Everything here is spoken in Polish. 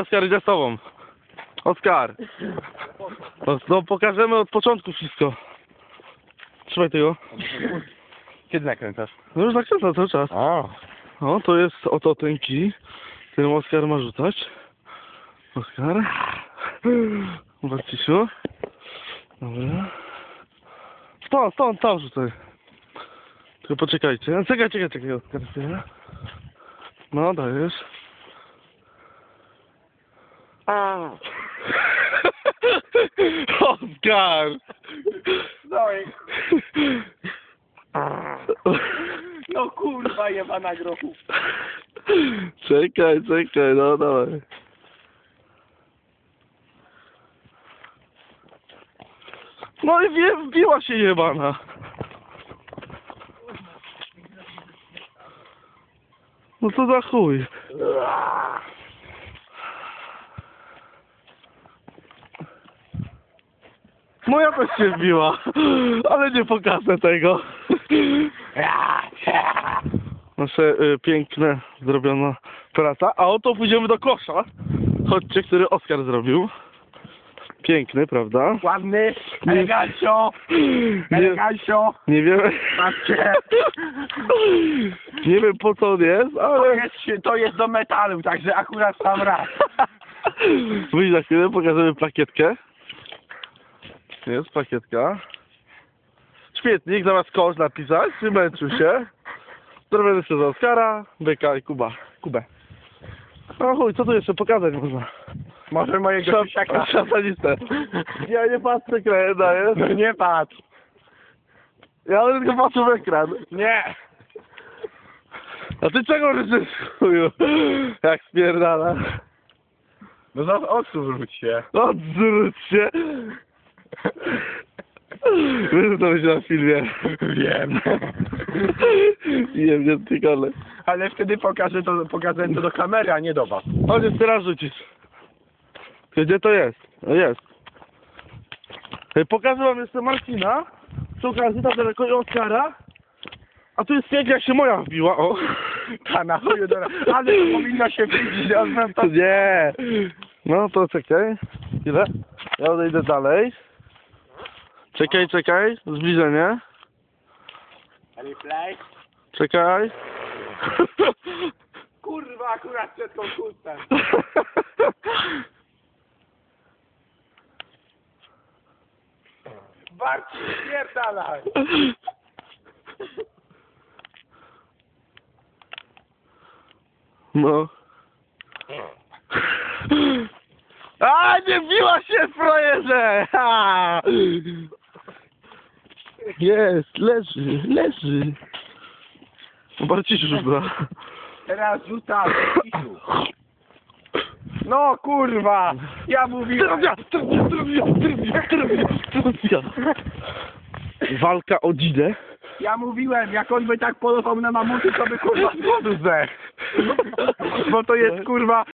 Oskar idzie z tobą. Oskar. No, no pokażemy od początku wszystko. Trzymaj tego. Kiedy nakręcasz? No już nakręca cały czas. O. O, to jest oto ten kij, którym Oskar ma rzucać. Oskar. Barcisiu. Dobra. Stąd, stąd, tam rzucaj. Tylko poczekajcie. No, Czekaj, czekaj, czekaj, Oskar. No, dajesz. Oskar! No i... No kurwa jebana grochu. Czekaj, czekaj, no dawaj. No i wie, wbiła się jebana. No co za chuj. Moja też się wbiła, ale nie pokażę tego. Nasze y, piękne zrobiona praca. A oto pójdziemy do kosza. Chodźcie, który Oskar zrobił. Piękny, prawda? Ładny, elegancio, elegancio. nie wiem. Patrzcie. Nie wiem po co on jest, To ale. jest, to jest do metalu, także akurat sam raz. Wyjdź za chwilę, pokażemy plakietkę. Jest plakietka. Śmietnik, zamiast kosz napisać, nie męczył się. Zrobiony przez Oskara, Byka i Kuba. Kubę. No chuj, co tu jeszcze pokazać można? Może mojego Szat- siusiaka. Szatanistę. Ja nie patrzę kraje, daję. No nie patrz. Ja tylko patrzę w ekran. Nie. A ty czego ryczysz, chuju? Jak spierdala. No za odsuwróć się. Odwróć się. Co to będzie na filmie. Wiem. Nie wiem, ty kole. Ale wtedy pokażę to, pokażę to do kamery, a nie do was. Chodź, jeszcze raz rzucić. Gdzie to jest? No jest. Pokażę wam jeszcze Marcina. Okazji tam daleko i Oskara. A tu jest pięknie, jak się moja wbiła, o. Ta na chuju do... Ale to powinno się widzieć. ja znam to- Nie. No to czekaj. Ile? Ja odejdę dalej. Czekaj, czekaj. Zbliżenie. Replay. Czekaj. Kurwa, akurat przed konkursem. Bardziej spierdalaj. No. A, nie biła się w Jest, leży, leży. Bardziej rzuca. Teraz rzucam. No kurwa, ja mówiłem. Trafia, trafia, trafia, trafia, trafia, trafia. Walka o dzidę. Ja mówiłem, jak on by tak polował na mamuty, to by kurwa z głodu zdechł. Bo to jest kurwa